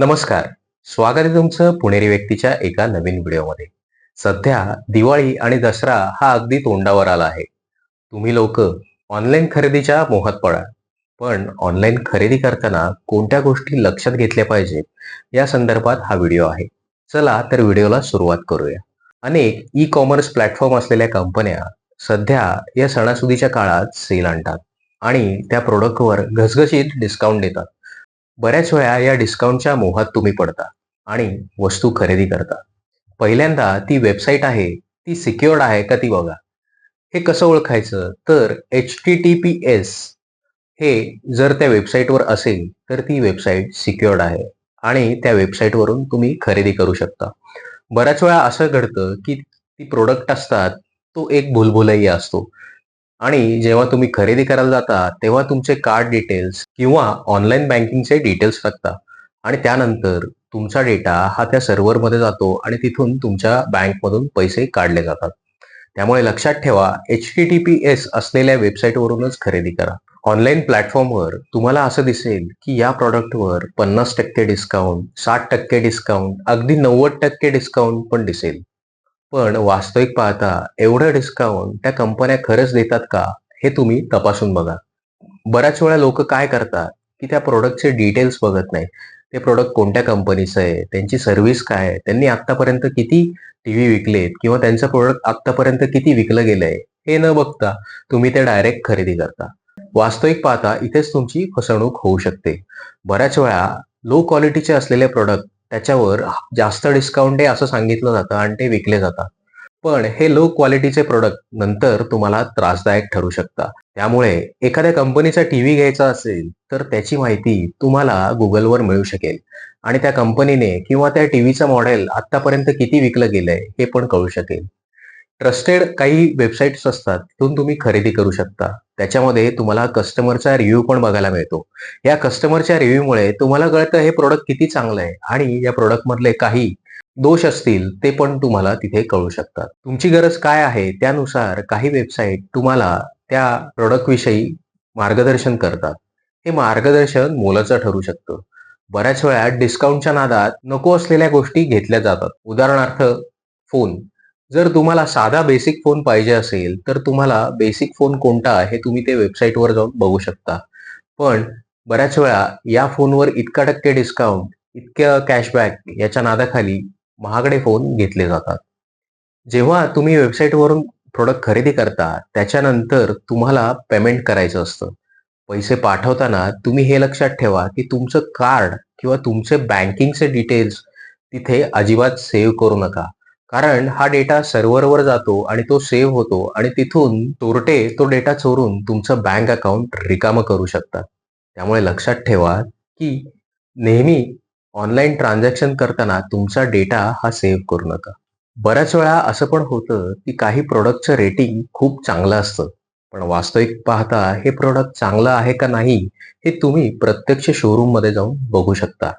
नमस्कार. स्वागत आहे तुमचं पुणेरी व्यक्तीच्या एका नवीन व्हिडिओमध्ये. सध्या दिवाळी आणि दसरा हा अगदी तोंडावर आला आहे. तुम्ही लोक ऑनलाईन खरेदीच्या मोहात पडा पण ऑनलाईन खरेदी करताना कोणत्या गोष्टी लक्षात घेतल्या पाहिजेत या संदर्भात हा व्हिडिओ आहे. चला तर व्हिडिओला सुरुवात करूया. अनेक ई कॉमर्स प्लॅटफॉर्म असलेल्या कंपन्या सध्या या सणासुदीच्या काळात सेल आणतात आणि त्या प्रोडक्टवर घसघशीत डिस्काउंट देतात. बऱ्याच वेळा या डिस्काउंटच्या मोहात तुम्ही पडता आणि वस्तू खरेदी करता. पहिल्यांदा ती वेबसाईट आहे ती सिक्युअर्ड आहे का ती बघा. हे कसं ओळखायचं? तर H T T P S हे जर त्या वेबसाईटवर असेल तर ती वेबसाईट सिक्युअर्ड आहे आणि त्या वेबसाईटवरून तुम्ही खरेदी करू शकता. बऱ्याच वेळा असं घडतं की ती प्रोडक्ट असतात तो एक भुलभुलैया असतो. आणि जेव्हा तुम्ही खरेदी करायला जाता तेव्हा तुमचे कार्ड डिटेल्स किंवा ऑनलाईन बँकिंगचे डिटेल्स टाकता. आणि त्यानंतर तुमचा डेटा हा त्या सर्व्हरमध्ये जातो आणि तिथून तुमच्या बँकमधून पैसे काढले जातात. त्यामुळे लक्षात ठेवा H T T P S असलेल्या वेबसाईटवरूनच खरेदी करा. ऑनलाईन प्लॅटफॉर्मवर तुम्हाला असं दिसेल की या प्रॉडक्टवर पन्नास टक्के डिस्काउंट साठ टक्के डिस्काउंट अगदी नव्वद टक्के डिस्काउंट पण दिसेल. पण वास्तविक पाहता एवढं डिस्काउंट त्या कंपन्या खरंच देतात का हे तुम्ही तपासून बघा. बऱ्याच वेळा लोक काय करतात की त्या प्रोडक्टचे डिटेल्स बघत नाही. ते प्रोडक्ट कोणत्या कंपनीचं आहे त्यांची सर्व्हिस काय आहे त्यांनी आतापर्यंत किती टीव्ही विकलेत किंवा त्यांचं प्रोडक्ट आत्तापर्यंत किती विकलं गेलंय हे न बघता तुम्ही ते डायरेक्ट खरेदी करता. वास्तविक पाहता इथेच तुमची फसवणूक होऊ शकते. बऱ्याच वेळा लो क्वालिटीचे असलेले प्रोडक्ट त्याच्यावर जास्त डिस्काउंट आहे असं सांगितलं जातं आणि ते विकले जातात. पण हे लो क्वालिटीचे प्रोडक्ट नंतर तुम्हाला त्रासदायक ठरू शकतात त्यामुळे एखाद्या कंपनीचा टीव्ही घ्यायचा असेल तर त्याची माहिती तुम्हाला गुगलवर मिळू शकेल. आणि त्या कंपनीने किंवा त्या टीव्हीचं मॉडेल आतापर्यंत किती विकलं गेलंय हे पण कळू शकेल. ट्रस्टेड काही वेबसाईट्स असतात तिथून तुम्ही खरेदी करू शकता. त्याच्यामध्ये तुम्हाला कस्टमरचा रिव्ह्यू पण बघायला मिळतो. या कस्टमरच्या रिव्ह्यूमुळे तुम्हाला कळतं हे प्रोडक्ट किती चांगलं आहे आणि या प्रोडक्ट मधले काही दोष असतील ते पण तुम्हाला तिथे कळू शकतात. तुमची गरज काय आहे त्यानुसार काही वेबसाईट तुम्हाला त्या प्रोडक्टविषयी मार्गदर्शन करतात. हे मार्गदर्शन मोलाचं ठरू शकतं. बऱ्याच वेळा डिस्काउंटच्या नादात नको असलेल्या गोष्टी घेतल्या जातात. उदाहरणार्थ फोन. जर तुम्हाला साधा बेसिक फोन पाहिजे असेल तर तुम्हाला बेसिक फोन कोणता हे तुम्ही ते वेबसाईटवर जाऊन बघू शकता. पण बऱ्याच वेळा या फोनवर इतका टक्के डिस्काउंट इतक्या कॅशबॅक याच्या नादाखाली महागडे फोन घेतले जातात. जेव्हा तुम्ही वेबसाईटवरून प्रोडक्ट खरेदी करता त्याच्यानंतर तुम्हाला पेमेंट करायचं असतं. पैसे पाठवताना तुम्ही हे लक्षात ठेवा की तुमचं कार्ड किंवा तुमचे बँकिंगचे डिटेल्स तिथे अजिबात सेव्ह करू नका. कारण हा डेटा सर्व्हरवर जातो आणि तो सेव्ह होतो आणि तिथून चोरटे तो डेटा चोरून तुमचं बँक अकाउंट रिकामं करू शकतात. त्यामुळे लक्षात ठेवा की नेहमी ऑनलाईन ट्रान्झॅक्शन करताना तुमचा डेटा हा सेव्ह करू नका. बऱ्याच वेळा असं पण होतं की काही प्रोडक्टचं रेटिंग खूप चांगलं असतं. पण वास्तविक पाहता हे प्रोडक्ट चांगलं आहे का नाही हे तुम्ही प्रत्यक्ष शोरूममध्ये जाऊन बघू शकता.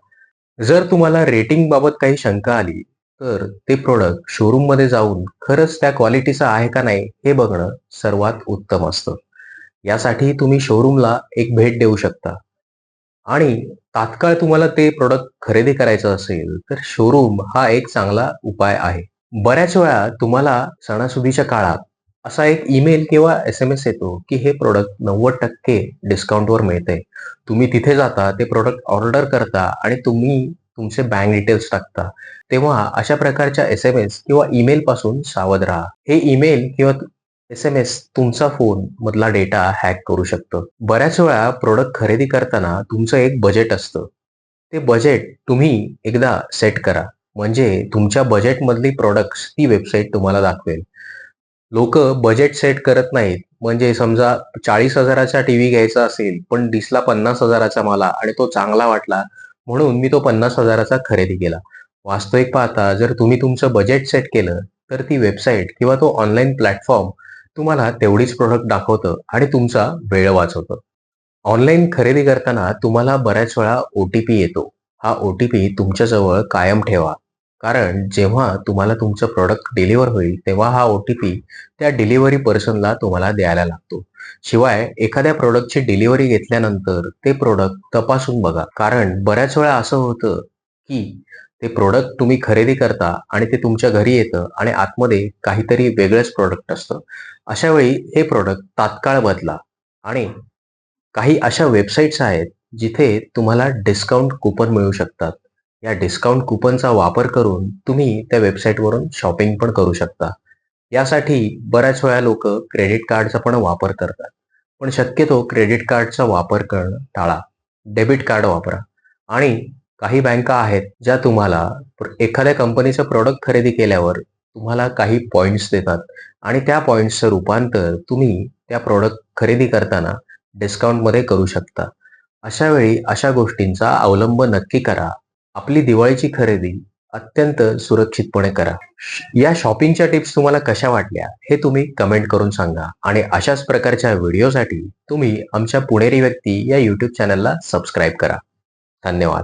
जर तुम्हाला रेटिंग बाबत काही शंका आली तर ते प्रोडक्ट शोरूममध्ये जाऊन खरंच त्या क्वालिटीचं आहे का नाही हे बघणं सर्वात उत्तम असतं. यासाठी तुम्ही शोरूमला एक भेट देऊ शकता. आणि तात्काळ तुम्हाला ते प्रोडक्ट खरेदी करायचं असेल तर शोरूम हा एक चांगला उपाय आहे. बऱ्याच वेळा तुम्हाला सणासुदीच्या काळात असा एक ईमेल किंवा एस एम एस येतो की हे प्रोडक्ट नव्वद टक्के डिस्काउंटवर मिळते तुम्ही तिथे जाता ते प्रोडक्ट ऑर्डर करता आणि तुम्ही तुमचे बँक डिटेल्स टाकता तेव्हा अशा प्रकारच्या एस एम एस किंवा ईमेल पासून सावध राहा. हे ईमेल किंवा एस एम एस तुमचा फोन मधला डेटा हॅक करू शकतं. बऱ्याच वेळा प्रोडक्ट खरेदी करताना तुमचं एक बजेट असतं. ते बजेट तुम्ही एकदा सेट करा. म्हणजे तुमच्या बजेटमधली प्रोडक्ट्स ती वेबसाईट तुम्हाला दाखवेल. लोक बजेट सेट करत नाहीत. म्हणजे समजा चाळीस हजाराचा टीव्ही घ्यायचा असेल पण दिसला पन्नास हजाराचा मला आणि तो चांगला वाटला म्हणून मी तो पन्नास हजाराचा खरेदी केला. वास्तविक पाहता जर तुम्ही तुमचं बजेट सेट केलं तर ती वेबसाईट किंवा तो ऑनलाईन प्लॅटफॉर्म तुम्हाला तेवढीच प्रोडक्ट दाखवतं आणि तुमचा वेळ वाचवतं. ऑनलाईन खरेदी करताना तुम्हाला बऱ्याच वेळा ओ टी पी येतो. हा ओ टी पी तुमच्याजवळ कायम ठेवा. कारण जेव्हा तुम्हाला तुमचं प्रोडक्ट डिलिव्हर होईल तेव्हा हा ओ टी पी त्या डिलिव्हरी पर्सनला तुम्हाला द्यायला लागतो. शिवाय एखाद्या प्रोडक्टची डिलिव्हरी घेतल्यानंतर ते प्रोडक्ट तपासून बघा. कारण बऱ्याच वेळा असं होतं की ते प्रोडक्ट तुम्ही खरेदी करता आणि ते तुमच्या घरी येतं आणि आतमध्ये काहीतरी वेगळंच प्रोडक्ट असतं. अशा वेळी हे प्रोडक्ट तात्काळ बदला आणि काही अशा वेबसाईट्स आहेत जिथे तुम्हाला डिस्काउंट कुपन मिळू शकतात. या डिस्काउंट कुपनचा वापर करून तुम्ही त्या वेबसाईटवरून शॉपिंग पण करू शकता. यासाठी बऱ्याच वेळा लोक क्रेडिट कार्डचा पण वापर करतात. पण शक्यतो क्रेडिट कार्डचा वापर करणं टाळा. डेबिट कार्ड वापरा. आणि काही बँका आहेत ज्या तुम्हाला एखाद्या कंपनीचं प्रोडक्ट खरेदी केल्यावर तुम्हाला काही पॉईंट्स देतात. आणि त्या पॉईंट्सचं रूपांतर तुम्ही त्या प्रोडक्ट खरेदी करताना डिस्काउंटमध्ये करू शकता. अशा वेळी अशा गोष्टींचा अवलंब नक्की करा. आपली दिवाळीची खरेदी अत्यंत सुरक्षितपणे करा. या शॉपिंगच्या टिप्स तुम्हाला कशा वाटल्या हे तुम्ही कमेंट करून सांगा आणि अशाच प्रकारच्या व्हिडिओसाठी तुम्ही आमच्या पुणेरी व्यक्ती या यूट्यूब चॅनलला सबस्क्राईब करा. धन्यवाद.